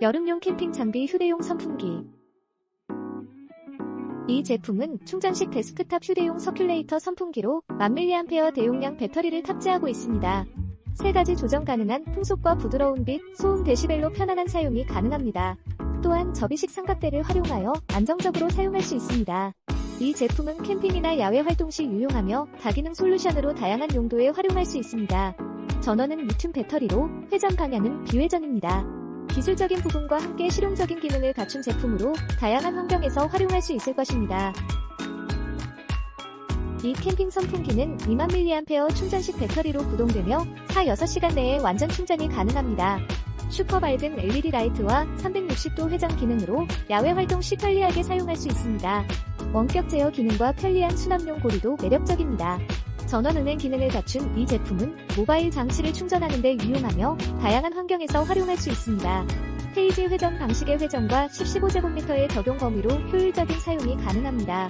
여름용 캠핑 장비 휴대용 선풍기. 이 제품은 충전식 데스크탑 휴대용 서큘레이터 선풍기로 1000mAh 대용량 배터리를 탑재하고 있습니다. 세 가지 조정 가능한 풍속과 부드러운 빛, 소음 데시벨로 편안한 사용이 가능합니다. 또한 접이식 삼각대를 활용하여 안정적으로 사용할 수 있습니다. 이 제품은 캠핑이나 야외 활동 시 유용하며 다기능 솔루션으로 다양한 용도에 활용할 수 있습니다. 전원은 리튬 배터리로 회전 방향은 비회전입니다. 기술적인 부분과 함께 실용적인 기능을 갖춘 제품으로 다양한 환경에서 활용할 수 있을 것입니다. 이 캠핑 선풍기는 2만 mAh 충전식 배터리로 구동되며 4, 6시간 내에 완전 충전이 가능합니다. 슈퍼 밝은 LED 라이트와 360도 회전 기능으로 야외 활동 시 편리하게 사용할 수 있습니다. 원격 제어 기능과 편리한 수납용 고리도 매력적입니다. 전원 은행 기능을 갖춘 이 제품은 모바일 장치를 충전하는 데 유용하며 다양한 환경에서 활용할 수 있습니다. 페이지 회전 방식의 회전과 10, 15제곱미터의 적용 범위로 효율적인 사용이 가능합니다.